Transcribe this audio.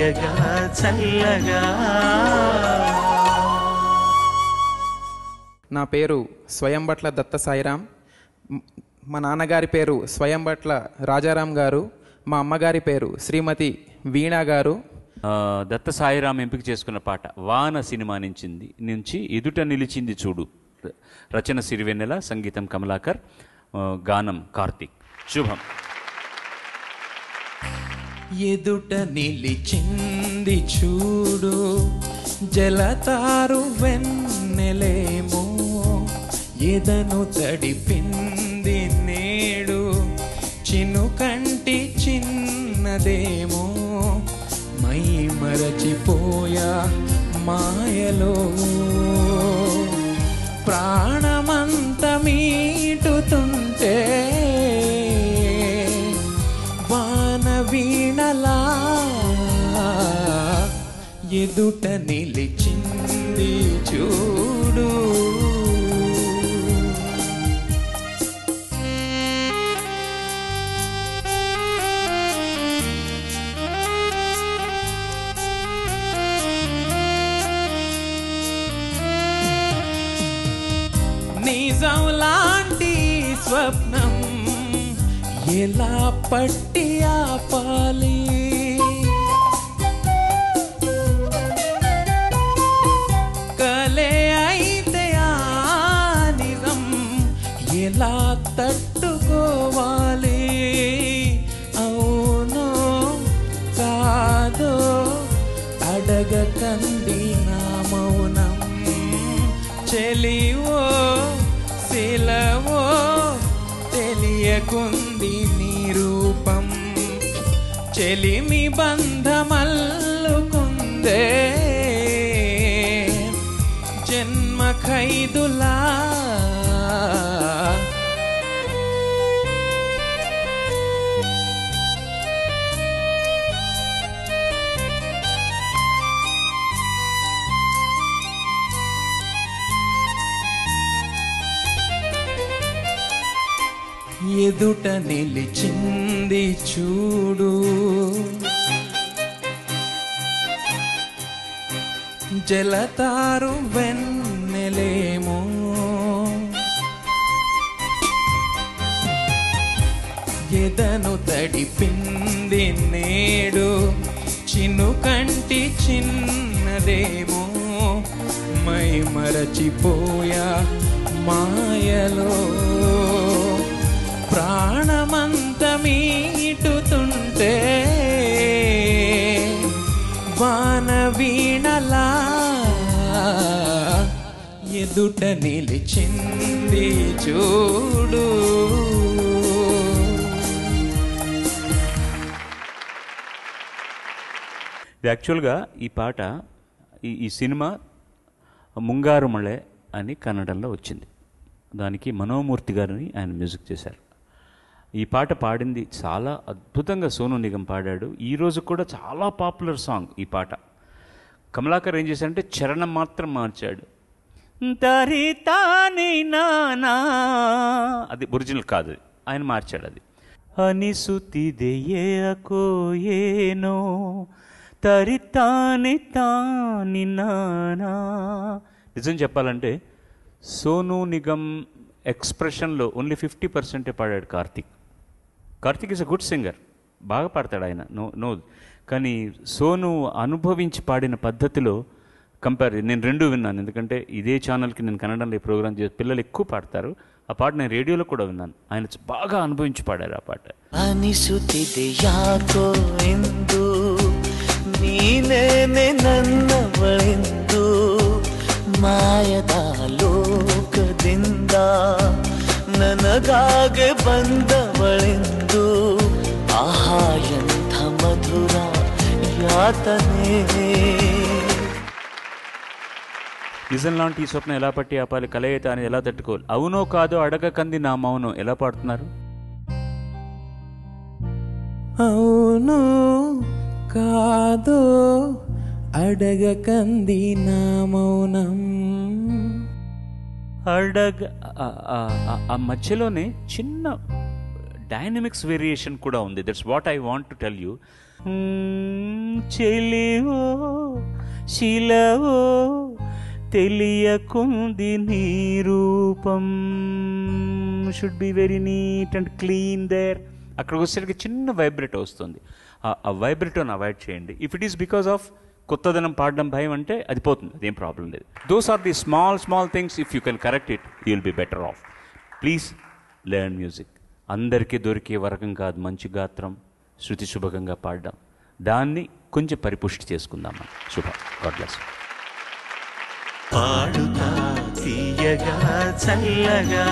తీయగా చల్లగా. నా పేరు స్వయంభట్ల దత్త సాయిరాం. మ్- నాన్నగారి పేరు స్వయంభట్ల రాజారాం గారు. మా అమ్మగారి పేరు శ్రీమతి వీణా గారు. దత్త సాయిరాం ఎంపిక చేసుకున్న పాట వాన సినిమా నుంచింది నుంచి ఎదుట నిలిచింది చూడు. రచన సిరివెన్నెల సంగీతం కమలాకర్ గానం కార్తీక్. శుభం. ఎదుట నిలిచింది చూడు జలతారు వెన్నెలేమో ఎదను తడిపింది నేడు చిను కంటి చిన్నదేమో మై మరచిపోయా మాయలో. ప్రాణమంత ఎదుట నిలిచింది చూడు. నిజం లాంటి స్వప్నం ఎలా పట్టి ఆపాలి? ఎలా తట్టుకోవాలి. అవును కాదో అడగకండి నా మౌనం. చెలివో శిలవో తెలియకుంది నీ రూపం. చెలిమి బంధమల్లుకుందే. జన్మ ఖైదులా ఎదుట నిలిచింది చూడు. జలతారు వెన్నెలేమో. ఎదను తడిపింది నేడు చినుకంటి చిన్నదేమో. మై మరచిపోయా మాయలో. ప్రాణమంత మీటుతుంటే వాన వీణలా ఎదుట నిలిచింది చూడు. ఇది యాక్చువల్గా ఈ పాట ఈ ఈ సినిమా ముంగారు మళె అని కన్నడంలో వచ్చింది. దానికి మనోమూర్తి గారిని ఆయన మ్యూజిక్ చేశారు. ఈ పాట పాడింది చాలా అద్భుతంగా సోను నిగం పాడాడు. ఈ రోజు కూడా చాలా పాపులర్ సాంగ్ ఈ పాట. కమలాకర్ ఏం చేశాడంటే చరణం మాత్రం మార్చాడు. నానా. అది ఒరిజినల్ కాదు. ఆయన మార్చాడు అది. అనిసుతిదెయకో ఏనో తరి తాని తాని నానా. నిజం చెప్పాలంటే సోను నిగమ్ ఎక్స్ప్రెషన్లో ఓన్లీ ఫిఫ్టీ పర్సెంటే పాడాడు Karthik. Karthik is a good singer బాగా పాడతాడు ఆయన నో నో కానీ సోను అనుభవించి పాడిన పద్ధతిలో కంపేర్ నేను రెండు విన్నాను ఎందుకంటే ఇదే ఛానల్కి నేను కన్నడంలో ఈ ప్రోగ్రామ్ చేసి పిల్లలు ఎక్కువ పాడతారు ఆ పాట నేను రేడియోలో కూడా విన్నాను ఆయన బాగా అనుభవించి పాడారు ఆ పాట ಅನಿಸುತ್ತಿದೆ ಯಾಕೋ ಎಂದು ನೀನೇನೆ ನನ್ನವಳೆಂದು ಮಾಯದ ಲೋಕದಿಂದ ನನಗಾಗೆ ಬಂದವಳೆಂದು అతనే లాంటి ఈ స్వప్నం ఎలా పట్టి ఆపాలి? కలయిత అని ఎలా తట్టుకోవాలి? అవునో కాదో అడగకంది నా మౌనం. ఎలా పాడుతున్నారు? అవును కాదో అడగకంది నా మౌనం. అడగ ఆ మధ్యలోనే చిన్న డైనమిక్స్ వేరియేషన్ కూడా ఉంది. That's what I want to tell you చెలివో శిలవో తెలియకుంది నీ రూపం. Should be very neat and clean there అక్కడికి వచ్చేసరికి చిన్న వైబ్రేట్ వస్తుంది. ఆ- ఆ వైబ్రేటోని అవాయిడ్ చేయండి. If it is because of కొత్తదనం పాడడం భయం అంటే అది పోతుంది. అదేం ప్రాబ్లం లేదు. Those are the small small things if you can correct it you will be better off please learn music అందరికీ దొరికే వరకం కాదు మంచి గాత్రం. శృతి శుభకంగా పాడడం దాన్ని కొంచెం పరిపుష్టి చేసుకుందాం మనం శుభ. గాడ్ బ్లెస్ పాడుతా తీయగా చల్లగా.